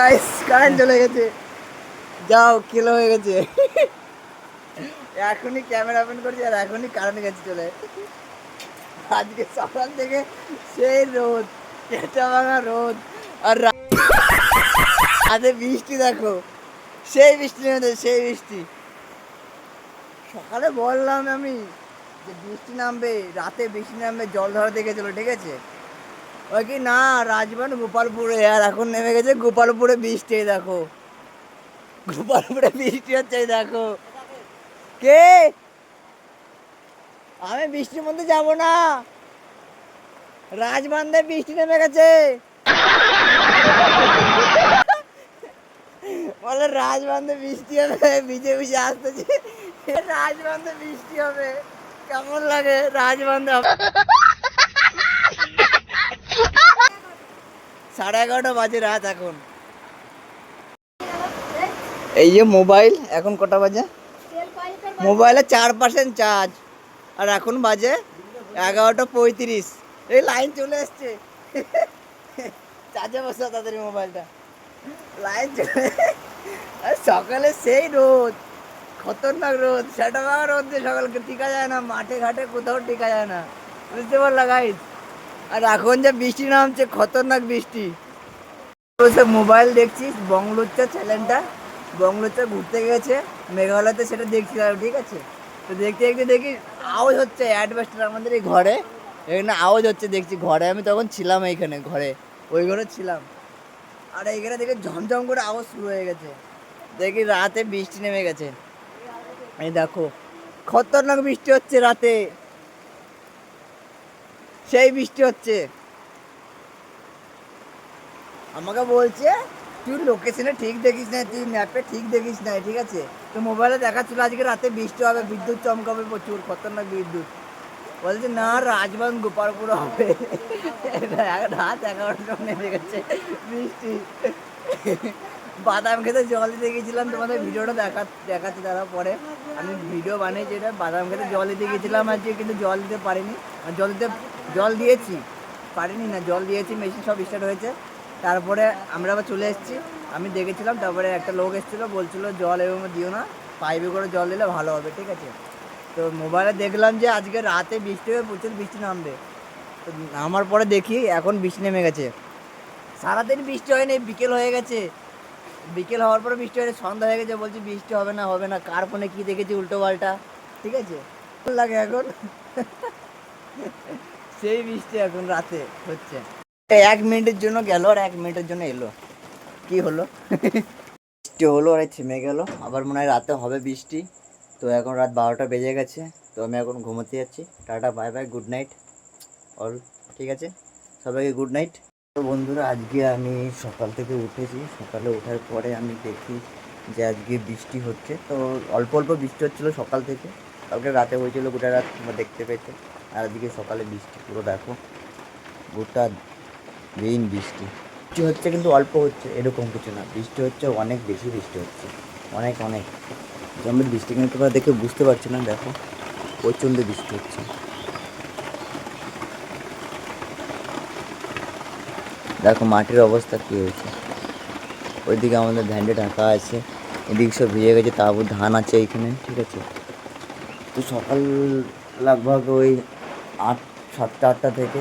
Guys current চলে গেছে। যাও কিলো হয়ে গেছে। এখনই ক্যামেরা ওপেন করছি আর এখনই কারেন্ট গেছে চলে। আজকে সকাল থেকে সেই রোদ কেটা ভাঙা রোদ আর রাতে বৃষ্টি দেখো। সেই বৃষ্টি নেমেছে সেই বৃষ্টি। সকালে বললাম আমি যে বৃষ্টি নামবে, রাতে বৃষ্টি নামবে, জল ধরা দেখেছিল ঠিক আছে? ওই কি, না রাজবান গোপালপুরে, আর এখন নেমে গেছে গোপালপুরে বৃষ্টি, দেখো। গোপালপুরে বৃষ্টি হচ্ছে, দেখো। কে? আমি বৃষ্টির মধ্যে যাব না। রাজবান্ধে বৃষ্টি নেমে গেছে। বলে রাজবান্ধে বৃষ্টি হবে ভিজে ভিজে আসতেছে রাজবান্ধে বৃষ্টি হবে। কেমন লাগে রাজবান্ধে সাড়ে এগারোটা বাজে রাত এখন। এই যে মোবাইল, এখন কটা বাজে? মোবাইলে চার পার্সেন্ট চার্জ আর এখন বাজে এগারোটা পঁয়ত্রিশ। এই লাইন চলে এসছে চার্জে বসে তাদের মোবাইলটা। লাইন চলে সকালে সেই রোদ, খতরনাক রোদ, সেটা রোদ দিয়ে সকালকে। টিকা যায় না, মাঠে ঘাটে কোথাও টিকা যায় না। বুঝতে পারলা গাইজ আর এখন যে বৃষ্টি নামছে, খতরনাক বৃষ্টি। বসে মোবাইল দেখছিস বংলুচ্চা চ্যানেলটা? বংলুচ্চা ঘুরতে গেছে, মেঘালয়তে সেটা দেখছিলাম, ঠিক আছে? তো দেখতে দেখতে দেখি, আওয়াজ হচ্ছে অ্যাডভেস্টার আমাদের এই ঘরে। এখানে আওয়াজ হচ্ছে, দেখছি ঘরে। আমি তখন ছিলাম এইখানে, ঘরে। ওই ঘরে ছিলাম। আর এইখানে দেখে ঝমঝম করে আওয়াজ শুরু হয়ে গেছে। দেখি রাতে বৃষ্টি নেমে গেছে। এই দেখো, খতরনাক বৃষ্টি হচ্ছে রাতে। সেই বৃষ্টি হচ্ছে। আমাকে বলছে, তুই লোকেশনে ঠিক দেখিস না তুই ম্যাপে ঠিক দেখিস না ঠিক আছে? তো মোবাইলে দেখাচ্ছিল আজকে রাতে বৃষ্টি হবে, বিদ্যুৎ চমকাবে প্রচুর, খতরনাক বিদ্যুৎ। বলছে, না রাজবান গোপালপুর হবে। রাত এগারোটা নেমে গেছে বৃষ্টি। বাদাম খেতে জল দিতে গেছিলাম, তোমাদের ভিডিওটা দেখা দেখাচ্ছে দাদা পরে আমি ভিডিও বানিয়েছি এটা বাদাম খেতে জল দিতে গেছিলাম আজকে, কিন্তু জল দিতে পারিনি। আর জল দিতে, জল দিয়েছি। পারিনি না, জল দিয়েছি, মেশিন সব স্টার্ট হয়েছে। তারপরে আমরা আবার চলে এসেছি। আমি দেখেছিলাম, তারপরে একটা লোক এসেছিল, বলছিল জল এবং দিও না, পাইপে করে জল দিলে ভালো হবে, ঠিক আছে? তো মোবাইলে দেখলাম যে আজকে রাতে বৃষ্টি হবে প্রচুর বৃষ্টি নামবে। তো নামার পরে দেখি এখন বৃষ্টি নেমে গেছে। সারাদিন বৃষ্টি হয়নি, বিকেল হয়ে গেছে। বিকেল হওয়ার পরে বৃষ্টি হয়ে সন্ধ্যা হয়ে গেছে, বলছি বৃষ্টি হবে না হবে না, কার ফোনে কী দেখেছি উল্টো পাল্টা, ঠিক আছে? লাগে এখন? সেই বৃষ্টি এখন রাতে হচ্ছে। এক মিনিটের জন্য গেল আর এক মিনিটের জন্য এলো। কি হলো? বৃষ্টি হলো আর থেমে গেল। আবার মনে হয় রাতে হবে বৃষ্টি। তো এখন রাত বারোটা বেজে গেছে। তো আমি এখন ঘুমোতে যাচ্ছি। Tata, bye bye, good night. All, ঠিক আছে? সবাইকে গুড নাইট। তো বন্ধুরা, আজকে আমি সকাল থেকে উঠেছি। সকালে ওঠার পরে আমি দেখি যে আজকে বৃষ্টি হচ্ছে। তো অল্প অল্প বৃষ্টি হচ্ছিল সকাল থেকে। কালকে রাতে হয়েছিল গোটা রাত, তোমরা দেখতে পেয়েছ। আর আজকে সকালে বৃষ্টি, পুরো দেখো, গোটা দিন বৃষ্টি। বৃষ্টি হচ্ছে কিন্তু অল্প হচ্ছে, এরকম কিছু না। বৃষ্টি হচ্ছে, অনেক বেশি বৃষ্টি হচ্ছে। অনেক অনেক। জমির বৃষ্টি কিন্তু তোমরা দেখে বুঝতে পারছি না, দেখো, প্রচণ্ড বৃষ্টি হচ্ছে। দেখো মাটির অবস্থা কী হয়েছে। ওইদিকে আমাদের ভ্যান্ডে ঢাকা আছে, এদিকে সব ভিজে গেছে, তারপর ধান আছে এইখানে, ঠিক আছে। তো সকাল লাগভাগ ওই আট, সাতটা, আটটা থেকে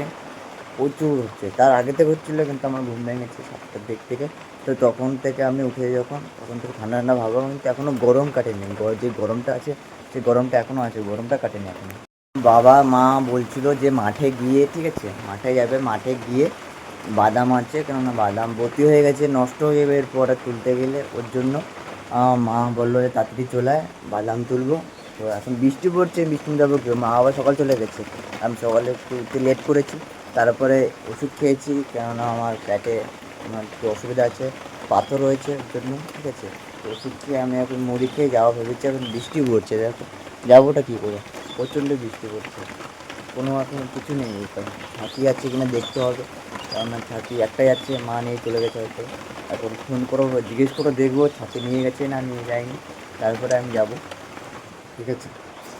প্রচুর হচ্ছে। তার আগে থেকে হচ্ছিল, কিন্তু আমার ঘুম ভেঙেছে সাতটার দিক থেকে। তো তখন থেকে আমি উঠে যখন, তখন থেকে ঠান্ডা ঠান্ডা ভাবলাম কিন্তু এখনও গরম কাটেনি। যে গরমটা আছে সেই গরমটা এখনও আছে, গরমটা কাটেনি এখনও বাবা, মা বলছিল যে মাঠে গিয়ে, ঠিক আছে, মাঠে যাবে, মাঠে গিয়ে বাদাম আছে কেননা বাদাম ভর্তি হয়ে গেছে নষ্ট হয়ে যাবে এরপর তুলতে গেলে। ওর জন্য মা বলল যে তাড়াতাড়ি চলে আয়, বাদাম তুলবো। তো এখন বৃষ্টি পড়ছে বৃষ্টি যাব কি মা আবার সকাল চলে গেছে। আমি সকালে একটু উঠতে লেট করেছি। তারপরে ওষুধ খেয়েছি কেননা আমার পেটে আমার একটু অসুবিধা আছে পাথর রয়েছে ওর জন্য ঠিক আছে? ওষুধ খেয়ে আমি এখন মুড়ি খেয়ে যাওয়া ভেবেছি এখন বৃষ্টি পড়ছে দেখো। যাবোটা কী করে? প্রচণ্ড বৃষ্টি পড়ছে। কোনো এখন কিছু নেই ছাতি আছে কিনা দেখতে হবে। কারণ ছাতি একটাই যাচ্ছে মা নিয়ে চলে গেছে হয়তো। এখন ফোন করে জিজ্ঞেস করে দেখব ছাতি নিয়ে গেছে না নিয়ে যায়নি। তারপরে আমি যাব। ঠিক আছে?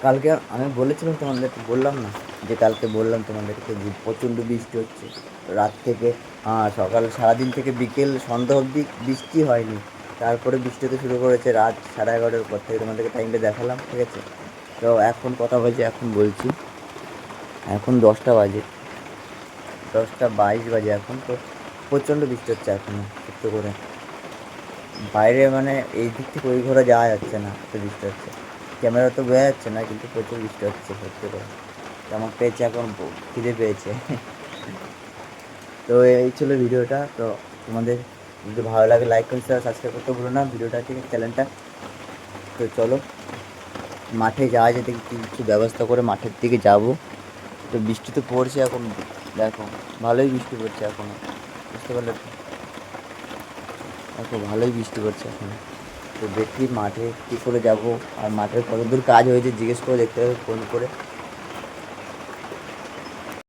কালকে আমি বলেছিলাম তোমাদের বললাম না যে কালকে বললাম তোমাদেরকে যে প্রচণ্ড বৃষ্টি হচ্ছে। রাত থেকে আহ, সকাল সারাদিন থেকে বিকেল সন্ধ্যা অবধি বৃষ্টি হয়নি। তারপরে বৃষ্টি হতে শুরু করেছে রাত সাড়ে এগারোটার পর থেকে তোমাদেরকে টাইমটা দেখালাম ঠিক আছে? তো এখন কথা বাজে এখন বলছি। এখন দশটা বাজে। দশটা বাইশ বাজে এখন, তো প্রচণ্ড বৃষ্টি হচ্ছে এখনও একটু করে। বাইরে মানে এই দিক থেকে ওই ঘরে যাওয়া যাচ্ছে না, এত বৃষ্টি হচ্ছে। ক্যামেরা তো বোঝা যাচ্ছে না, কিন্তু প্রচুর বৃষ্টি হচ্ছে, সত্যি করে। আমার পেয়েছে এখন, খিদে পেয়েছে। তো এই ছিল ভিডিওটা, তো তোমাদের যদি ভালো লাগে লাইক করতে সাবস্ক্রাইব করতে ভুলো না, ভিডিওটা ঠিক চ্যানেলটা তো চলো, মাঠে যাওয়া যেতে কিছু ব্যবস্থা করে মাঠের দিকে যাব। তো বৃষ্টি তো পড়ছে এখন। দেখো, ভালোই বৃষ্টি পড়ছে এখন। বুঝতে পারলে? দেখো, ভালোই বৃষ্টি পড়ছে এখন। তো দেখি মাঠে কী করে যাব। আর মাঠের কতদূর কাজ হয়েছে জিজ্ঞেস করে দেখতে হবে ফোন করে।